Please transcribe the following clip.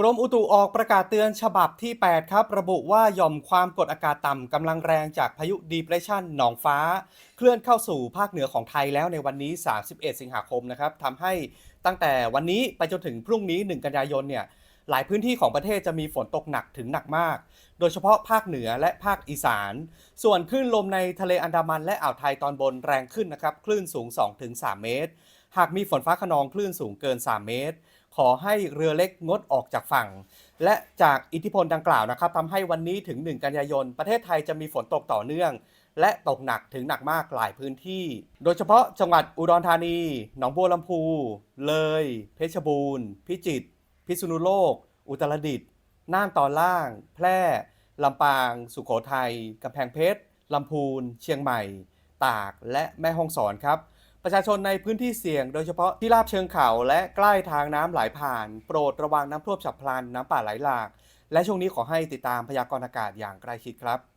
กรมอุตุออกประกาศเตือนฉบับที่ 8 ครับ ระบุว่าหย่อมความกดอากาศต่ำกำลังแรงจากพายุดีเพรสชันหนองฟ้า เคลื่อนเข้าสู่ภาคเหนือของไทยแล้วในวันนี้ 31 สิงหาคมนะครับทำให้ตั้งแต่วันนี้ไปจนถึงพรุ่งนี้ 1 กันยายนเนี่ยหลายพื้นที่ของประเทศจะมีฝนตกหนักถึงหนักมาก โดยเฉพาะภาคเหนือและภาคอีสาน ส่วนคลื่นลมในทะเลอันดามันและอ่าวไทยตอนบนแรงขึ้นนะครับ คลื่นสูง 2-3 เมตร หากมีฝนฟ้าขนองคลื่นสูงเกิน 3 เมตร ขอให้เรือเล็กงดออกจากฝั่ง และจากอิทธิพลดังกล่าวนะครับทำให้วันนี้ถึง 1 กันยายน ประเทศไทยจะมีฝนตกต่อเนื่อง และตกหนักถึงหนักมากหลายพื้นที่ โดยเฉพาะจังหวัดอุดรธานี หนองบัวลำพู เลย เพชรบูรณ์ พิจิตร พิษณุโลก อุตรดิตถ์ น่านตอนล่าง แพร่ ลำปาง สุโขทัยกำแพงเพชร ลำพูน เชียงใหม่ ตาก และแม่ฮ่องสอนครับ ประชาชนในพื้นที่เสี่ยง โดยเฉพาะที่ราบเชิงเขาและใกล้ทางน้ำไหลผ่าน โปรดระวังน้ำท่วมฉับพลันน้ำป่าไหลหลาก และช่วงนี้ขอให้ติดตามพยากรณ์อากาศอย่างใกล้ชิดครับ